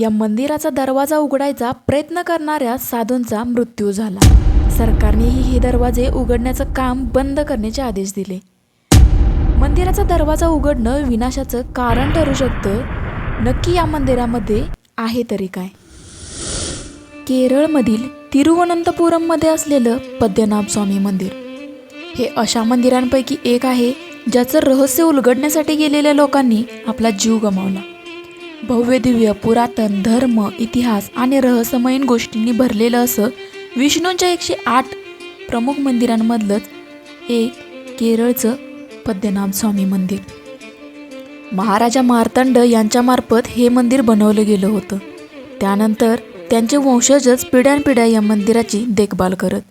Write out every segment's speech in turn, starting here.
या मंदिराचा दरवाजा उघडायचा प्रयत्न करणाऱ्या साधूंचा मृत्यू झाला. सरकारनेही हे दरवाजे उघडण्याचं काम बंद करण्याचे आदेश दिले. मंदिराचा दरवाजा उघडणं विनाशाचं कारण ठरू शकतं. नक्की या मंदिरामध्ये आहे तरी काय? केरळमधील तिरुवनंतपुरममध्ये असलेलं पद्मनाभ स्वामी मंदिर. हे अशा मंदिरांपैकी एक आहे ज्याचं रहस्य उलगडण्यासाठी गेलेल्या लोकांनी आपला जीव गमावला. भव्य दिव्य पुरातन धर्म इतिहास आणि रहस्यमयीन गोष्टींनी भरलेलं असं विष्णूंच्या एकशे आठ प्रमुख मंदिरांमधलंच एक केरळचं पद्मनाभ स्वामी मंदिर. महाराजा मार्तंड यांच्यामार्फत हे मंदिर बनवलं गेलं होतं. त्यानंतर त्यांचे वंशजच पिढ्यानपिढ्या या मंदिराची देखभाल करत.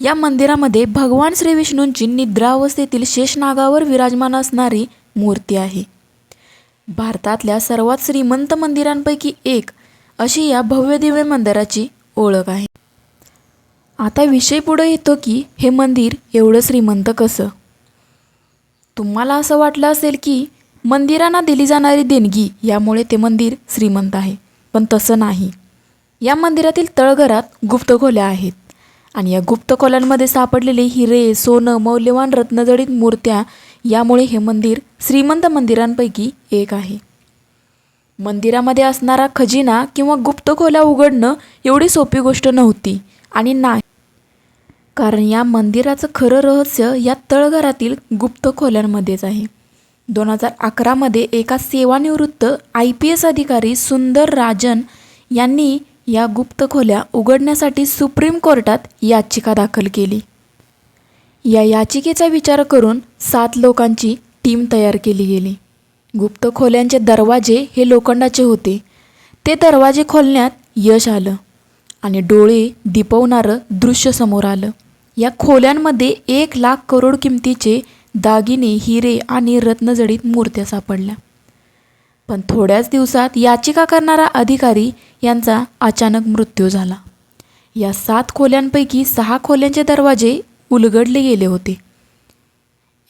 या मंदिरामध्ये भगवान श्री विष्णूंची निद्रावस्थेतील शेषनागावर विराजमान असणारी मूर्ती आहे. भारतातल्या सर्वात श्रीमंत मंदिरांपैकी एक अशी या भव्य दिव्य मंदिराची ओळख आहे. आता विषय पुढे येतो की हे मंदिर एवढं श्रीमंत कसं? तुम्हाला असं वाटलं असेल की मंदिरांना दिली जाणारी देणगी यामुळे ते मंदिर श्रीमंत आहे पण तसं नाही. या मंदिरातील तळघरात गुप्त खोल्या आहेत आणि या गुप्त खोल्यांमध्ये सापडलेले हिरे सोनं मौल्यवान रत्नजडित मूर्त्या यामुळे हे मंदिर श्रीमंत मंदिरांपैकी एक आहे. मंदिरामध्ये असणारा खजिना किंवा गुप्त खोल्या उघडणं एवढी सोपी गोष्ट नव्हती आणि नाही. कारण या मंदिराचं खरं रहस्य या तळघरातील गुप्त खोल्यांमध्येच आहे. दोन हजार अकरामध्ये एका सेवानिवृत्त आय पी एस अधिकारी सुंदर राजन यांनी या गुप्त खोल्या उघडण्यासाठी सुप्रीम कोर्टात याचिका दाखल केली. या याचिकेचा विचार करून सात लोकांची टीम तयार केली गेली. गुप्त खोल्यांचे दरवाजे हे लोखंडाचे होते. ते दरवाजे खोलण्यात यश आलं आणि डोळे दिपवणारं दृश्य समोर आलं. या खोल्यांमध्ये एक लाख करोड किमतीचे दागिने हिरे आणि रत्नजडीत मूर्त्या सापडल्या. पण थोड्याच दिवसात याचिका करणारा अधिकारी यांचा अचानक मृत्यू झाला. या सात खोल्यांपैकी सहा खोल्यांचे दरवाजे उलगडले गेले होते.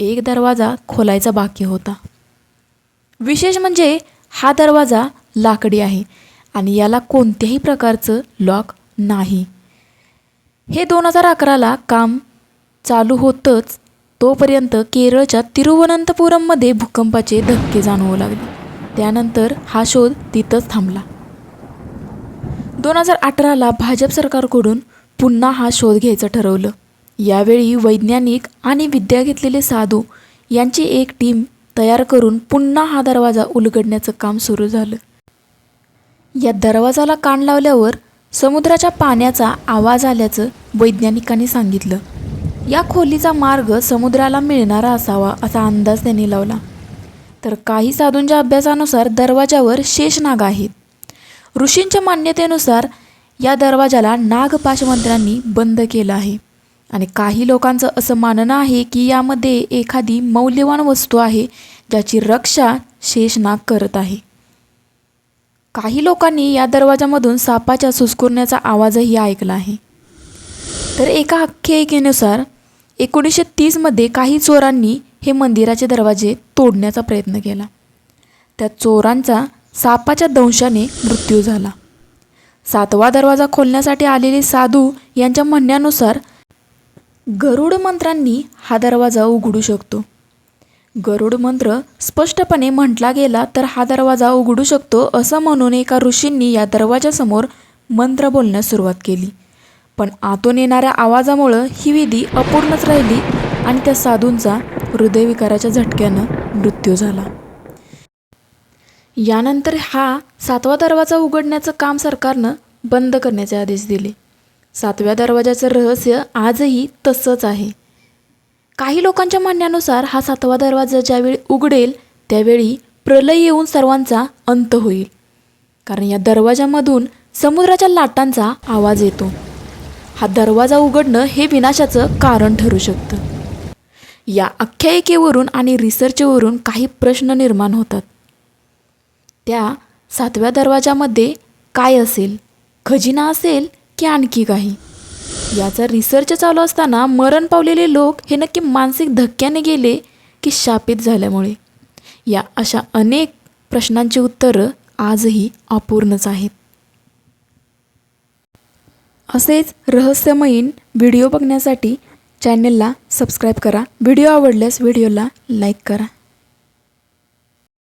एक दरवाजा खोलायचा बाकी होता. विशेष म्हणजे हा दरवाजा लाकडी आहे आणि याला कोणत्याही प्रकारचं लॉक नाही. हे दोन हजार अकराला काम चालू होतंच तोपर्यंत केरळच्या तिरुवनंतपुरममध्ये भूकंपाचे धक्के जाणवू लागले. त्यानंतर हा शोध तिथंच थांबला. दोन हजार अठराला भाजप सरकारकडून पुन्हा हा शोध घ्यायचं ठरवलं. यावेळी वैज्ञानिक आणि विद्या घेतलेले साधू यांची एक टीम तयार करून पुन्हा हा दरवाजा उलगडण्याचं काम सुरू झालं. या दरवाजाला कान लावल्यावर समुद्राच्या पाण्याचा आवाज आल्याचं वैज्ञानिकांनी सांगितलं. या खोलीचा मार्ग समुद्राला मिळणारा असावा असा अंदाज त्यांनी लावला. तर काही साधूंच्या अभ्यासानुसार दरवाजावर शेषनाग आहेत. ऋषींच्या मान्यतेनुसार या दरवाजाला नागपाशमंत्र्यांनी बंद केलं आहे. आणि काही लोकांचं असं मानणं आहे की यामध्ये एखादी मौल्यवान वस्तू आहे ज्याची रक्षा शेषनाग करत आहे. काही लोकांनी या दरवाजामधून सापाच्या सुस्कुरण्याचा आवाजही ऐकला आहे. तर एका आख्यायिकेनुसार एकोणीसशे तीसमध्ये काही चोरांनी हे मंदिराचे दरवाजे तोडण्याचा प्रयत्न केला. त्या चोरांचा सापाच्या दंशाने मृत्यू झाला. सातवा दरवाजा खोलण्यासाठी आलेले साधू यांच्या म्हणण्यानुसार गरुड मंत्रांनी हा दरवाजा उघडू शकतो. गरुड मंत्र स्पष्टपणे म्हटला गेला तर हा दरवाजा उघडू शकतो असं म्हणून एका ऋषींनी या दरवाजासमोर मंत्र बोलण्यास सुरुवात केली. पण आतून येणाऱ्या आवाजामुळं ही विधी अपूर्णच राहिली आणि त्या साधूंचा हृदयविकाराच्या झटक्यानं मृत्यू झाला. यानंतर हा सातवा दरवाजा उघडण्याचं काम सरकारनं बंद करण्याचे आदेश दिले. सातव्या दरवाजाचं रहस्य आजही तसंच आहे. काही लोकांच्या म्हणण्यानुसार हा सातवा दरवाजा ज्यावेळी उघडेल त्यावेळी प्रलय येऊन सर्वांचा अंत होईल. कारण या दरवाजामधून समुद्राच्या लाटांचा आवाज येतो. हा दरवाजा उघडणं हे विनाशाचं कारण ठरू शकतं. या आख्यायिकेवरून आणि रिसर्चवरून काही प्रश्न निर्माण होतात. त्या सातव्या दरवाजामध्ये काय असेल? खजिना असेल? की आणखी काही. याचा रिसर्च चालू असताना मरण पावलेले लोक हे नक्की मानसिक धक्क्याने गेले की शापित झाल्यामुळे. या अशा अनेक प्रश्नांची उत्तरं आजही अपूर्णच आहेत. असेच रहस्यमयीन व्हिडिओ बघण्यासाठी चॅनेलला सबस्क्राईब करा. व्हिडिओ आवडल्यास व्हिडिओला लाईक करा.